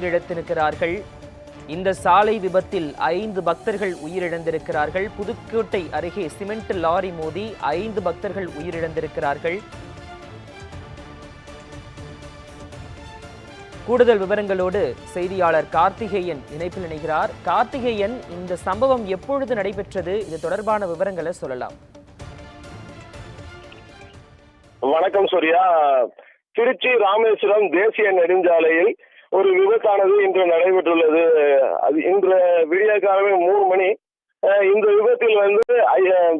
உயிரிழந்திருக்கிறார்கள். இந்த சாலை விபத்தில் ஐந்து பக்தர்கள் உயிரிழந்திருக்கிறார்கள். புதுக்கோட்டை அருகே சிமெண்ட் லாரி மோதி ஐந்து பக்தர்கள் உயிரிழந்திருக்கிறார்கள். கூடுதல் விவரங்களோடு செய்தியாளர் கார்த்திகேயன் இணைப்பில் இணைகிறார். கார்த்திகேயன் இந்த சம்பவம் எப்பொழுது நடைபெற்றது? இது தொடர்பான விவரங்களை சொல்லலாம். வணக்கம் சூர்யா. திருச்சி ராமேஸ்வரம் தேசிய நெடுஞ்சாலையில் ஒரு விபத்தானது இன்று நடைபெற்றுள்ளது. அது இன்று விடிய காலமே மூணு மணி. இந்த விபத்தில் வந்து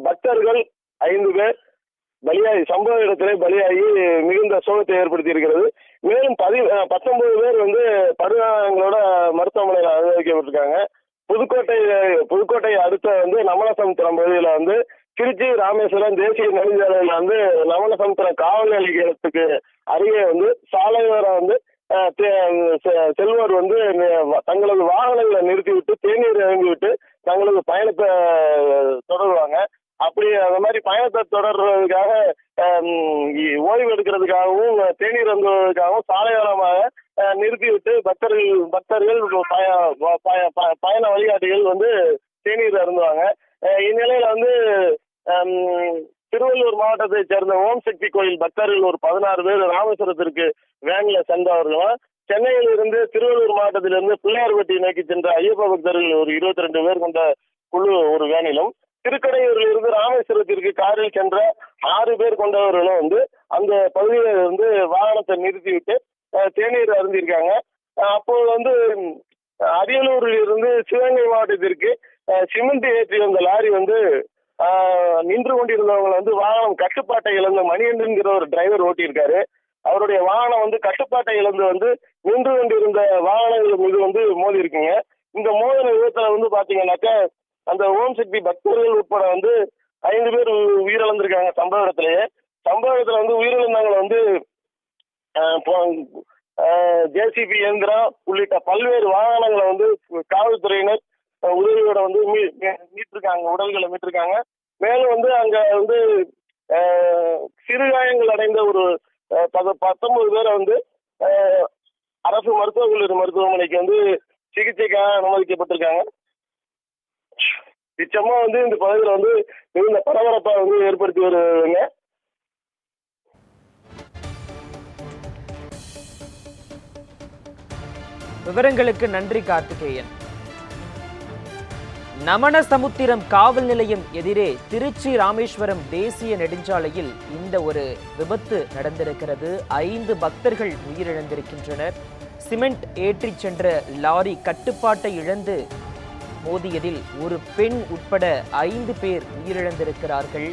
பக்தர்கள் ஐந்து பேர் பலியாகி சம்பவ இடத்திலே பலியாகி மிகுந்த சோகத்தை ஏற்படுத்தி இருக்கிறது மேலும் பதி பத்தொன்பது பேர் வந்து படுகாயங்களோட மருத்துவமனையில் அனுமதிக்கப்பட்டிருக்காங்க. புதுக்கோட்டை புதுக்கோட்டை அடுத்த வந்து நமலசமுத்திரம் பகுதியில் வந்து திருச்சி ராமேஸ்வரம் தேசிய நெடுஞ்சாலையில் வந்து நமலசமுத்திரம் காவல் நிலையத்துக்கு அருகே வந்து சாலையோரம் வந்து செல்வர் வந்து தங்களது வாகனங்களை நிறுத்திவிட்டு தேநீர் இறங்கிவிட்டு தங்களது பயணத்தை தொடருவாங்க. அப்படி அந்த மாதிரி பயணத்தை தொடர்றதுக்காக ஓய்வு எடுக்கிறதுக்காகவும் தேநீர் வந்ததுக்காகவும் சாலையோரமாக நிறுத்திவிட்டு பக்தர்கள் பக்தர்கள் பய- பய- பயண வழிகாட்டிகள் வந்து தேநீர் அருந்துவாங்க. இந்நிலையில வந்து திருவள்ளூர் மாவட்டத்தைச் சேர்ந்த ஓம் சக்தி கோயில் பக்தர்கள் ஒரு பதினாறு பேர் ராமேஸ்வரத்திற்கு வேன்ல சென்றவர்களும் சென்னையில் இருந்து திருவள்ளூர் மாவட்டத்திலிருந்து பிள்ளையார்பட்டி நோக்கி சென்ற ஐயப்ப பக்தர்கள் ஒரு இருபத்தி ரெண்டு பேர் கொண்ட குழு ஒரு வேனிலும் திருக்கடையூரில் இருந்து ராமேஸ்வரத்திற்கு காரில் சென்ற ஆறு பேர் கொண்டவர்களும் வந்து அந்த பகுதியில் இருந்து வாகனத்தை நிறுத்திவிட்டு தேநீர் அருந்திருக்காங்க அப்போது வந்து அரியலூரில் இருந்து சிவகங்கை மாவட்டத்திற்கு சிமெண்ட் ஏற்றி வந்த லாரி வந்து நின்று கொண்டிருந்தவங்களை வந்து வாகனம் கட்டுப்பாட்டை இழந்த மணிகண்டன்கிற ஒரு டிரைவர் ஓட்டியிருக்காரு. அவருடைய வாகனம் வந்து கட்டுப்பாட்டை இழந்து வந்து நின்று கொண்டிருந்த வாகனங்கள் மீது வந்து மோதி இருக்குங்க. இந்த மோதின விதத்துல வந்து பாத்தீங்கன்னாக்கா அந்த ஓம் சக்தி பக்தர்கள் உட்பட வந்து ஐந்து பேர் உயிரிழந்திருக்காங்க சம்பவ இடத்துலயே சம்பவ இடத்துல வந்து உயிரிழந்தவங்களை வந்து ஜேசிபி இயந்திரம் உள்ளிட்ட பல்வேறு வாகனங்களை வந்து காவல்துறையினர் உதவியோட வந்து மீட்டிருக்காங்க உடல்களை மீட்டிருக்காங்க. மேலும் வந்து அங்க வந்து சிறுகாயங்கள் அடைந்த ஒரு பத- பத்தொன்பது பேரை வந்து அரசு மருத்துவக் கல்லூரி மருத்துவமனைக்கு வந்து சிகிச்சைக்காக அனுமதிக்கப்பட்டிருக்காங்க. நிச்சயமா வந்து இந்த பகுதியில் வந்து மிகுந்த பரபரப்பை வந்து ஏற்படுத்தி வருவாங்க விவரங்களுக்கு நன்றி கார்த்திகேயன். நமனசமுத்திரம் காவல் நிலையம் எதிரே திருச்சி ராமேஸ்வரம் தேசிய நெடுஞ்சாலையில் இந்த ஒரு விபத்து நடந்திருக்கிறது. ஐந்து பக்தர்கள் உயிரிழந்திருக்கின்றனர். சிமெண்ட் ஏற்றிச் சென்ற லாரி கட்டுப்பாட்டை இழந்து மோதியதில் ஒரு பெண் உட்பட ஐந்து பேர் உயிரிழந்திருக்கிறார்கள்.